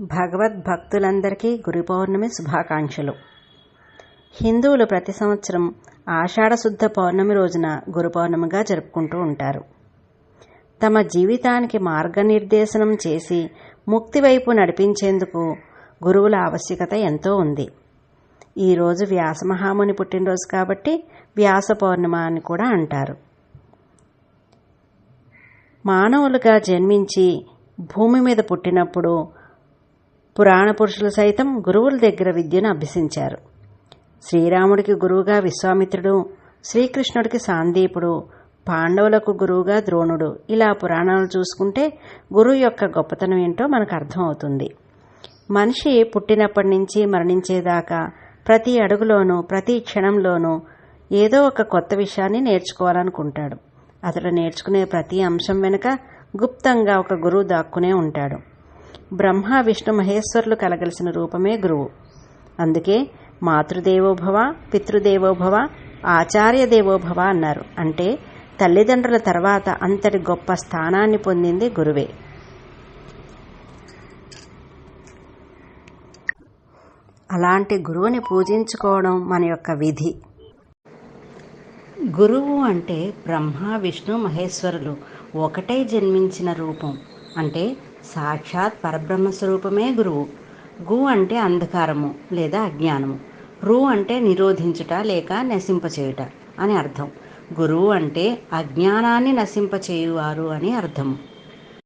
భగవద్భక్తులందరికీ గురు పౌర్ణమి శుభాకాంక్షలు. హిందువులు ప్రతి సంవత్సరం ఆషాఢశుద్ధ పౌర్ణమి రోజున గురు పౌర్ణమిగా జరుపుకుంటూ ఉంటారు. తమ జీవితానికి మార్గనిర్దేశనం చేసి ముక్తి వైపు నడిపించేందుకు గురువుల ఆవశ్యకత ఎంతో ఉంది. ఈరోజు వ్యాసమహాముని పుట్టినరోజు కాబట్టి వ్యాస పౌర్ణమ అని కూడా అంటారు. మానవులుగా జన్మించి భూమి మీద పుట్టినప్పుడు పురాణ పురుషులు సైతం గురువుల దగ్గర విద్యను అభ్యసించారు. శ్రీరాముడికి గురువుగా విశ్వామిత్రుడు శ్రీకృష్ణుడికి సాందీపుడు పాండవులకు గురువుగా ద్రోణుడు ఇలా పురాణాలు చూసుకుంటే గురువు యొక్క గొప్పతనం ఏంటో మనకు అర్థమవుతుంది. మనిషి పుట్టినప్పటి నుంచి మరణించేదాకా ప్రతి అడుగులోనూ ప్రతి క్షణంలోనూ ఏదో ఒక కొత్త విషయాన్ని నేర్చుకోవాలనుకుంటాడు. అతడు నేర్చుకునే ప్రతి అంశం వెనుక గుప్తంగా ఒక గురువు దాక్కునే ఉంటాడు. బ్రహ్మ విష్ణు మహేశ్వరులు కలగలిసిన రూపమే గురువు. అందుకే మాతృదేవోభవ పితృదేవోభవ ఆచార్య దేవోభవ అన్నారు. అంటే తల్లిదండ్రుల తర్వాత అంతటి గొప్ప స్థానాన్ని పొందింది గురువే. అలాంటి గురువుని పూజించుకోవడం మన యొక్క విధి. గురువు అంటే బ్రహ్మ విష్ణు మహేశ్వరులు ఒకటే జన్మించిన రూపం. అంటే సాక్షాత్ పరబ్రహ్మ స్వరూపమే గురువు. గు అంటే అంధకారము లేదా అజ్ఞానము. రు అంటే నిరోధించుట లేక నశింపచేయుట అని అర్థం. గురువు అంటే అజ్ఞానాన్ని నశింపచేయువారు అని అర్థం.